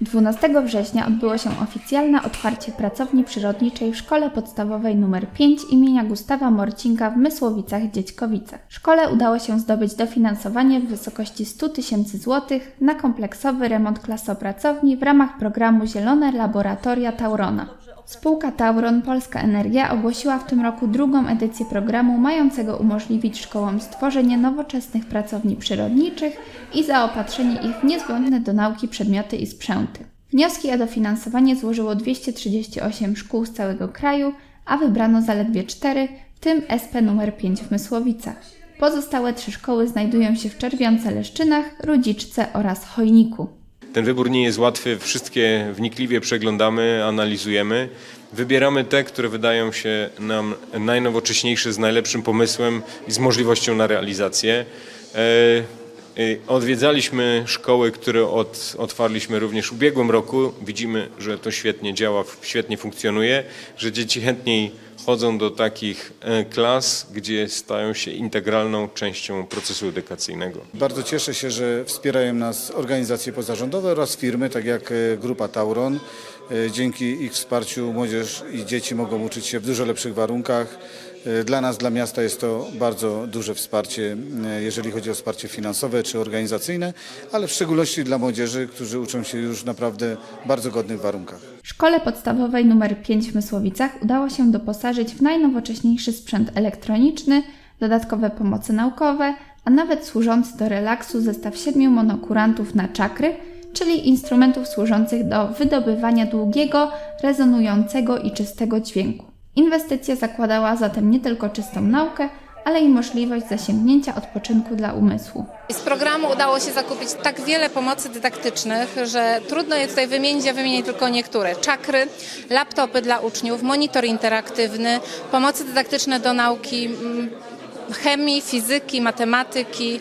12 września odbyło się oficjalne otwarcie pracowni przyrodniczej w Szkole Podstawowej nr 5 imienia Gustawa Morcinka w Mysłowicach-Dziećkowicach. Szkole udało się zdobyć dofinansowanie w wysokości 100 tysięcy złotych na kompleksowy remont klasopracowni w ramach programu Zielone Laboratoria Taurona. Spółka Tauron Polska Energia ogłosiła w tym roku drugą edycję programu mającego umożliwić szkołom stworzenie nowoczesnych pracowni przyrodniczych i zaopatrzenie ich w niezbędne do nauki przedmioty i sprzęty. Wnioski o dofinansowanie złożyło 238 szkół z całego kraju, a wybrano zaledwie 4, w tym SP nr 5 w Mysłowicach. Pozostałe trzy szkoły znajdują się w Czerwionce-Leszczynach, Rudziczce oraz Chojniku. Ten wybór nie jest łatwy, wszystkie wnikliwie przeglądamy, analizujemy. Wybieramy te, które wydają się nam najnowocześniejsze, z najlepszym pomysłem i z możliwością na realizację. E, e, Odwiedzaliśmy szkoły, które od, otwarliśmy również w ubiegłym roku. Widzimy, że to świetnie działa, świetnie funkcjonuje, że dzieci chętniej chodzą do takich e, klas, gdzie stają się integralną częścią procesu edukacyjnego. Bardzo cieszę się, że wspierają nas organizacje pozarządowe oraz firmy, tak jak e, Grupa Tauron. E, Dzięki ich wsparciu młodzież i dzieci mogą uczyć się w dużo lepszych warunkach. Dla nas, dla miasta jest to bardzo duże wsparcie, jeżeli chodzi o wsparcie finansowe czy organizacyjne, ale w szczególności dla młodzieży, którzy uczą się już naprawdę w bardzo godnych warunkach. W szkole podstawowej nr 5 w Mysłowicach udało się doposażyć w najnowocześniejszy sprzęt elektroniczny, dodatkowe pomoce naukowe, a nawet służący do relaksu zestaw siedmiu monokurantów na czakry, czyli instrumentów służących do wydobywania długiego, rezonującego i czystego dźwięku. Inwestycja zakładała zatem nie tylko czystą naukę, ale i możliwość zasięgnięcia odpoczynku dla umysłu. Z programu udało się zakupić tak wiele pomocy dydaktycznych, że trudno je tutaj wymienić, ja wymienię tylko niektóre. Czakry, laptopy dla uczniów, monitor interaktywny, pomocy dydaktyczne do nauki mm, chemii, fizyki, matematyki,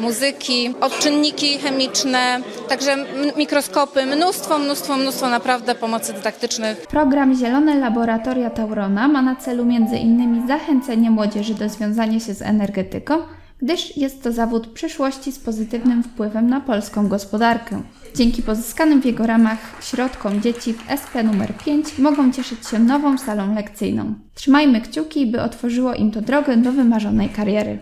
muzyki, odczynniki chemiczne, także mikroskopy, mnóstwo, mnóstwo, mnóstwo naprawdę pomocy dydaktycznych. Program Zielone Laboratoria Taurona ma na celu m.in. zachęcenie młodzieży do związania się z energetyką, gdyż jest to zawód przyszłości z pozytywnym wpływem na polską gospodarkę. Dzięki pozyskanym w jego ramach środkom dzieci w SP nr 5 mogą cieszyć się nową salą lekcyjną. Trzymajmy kciuki, by otworzyło im to drogę do wymarzonej kariery.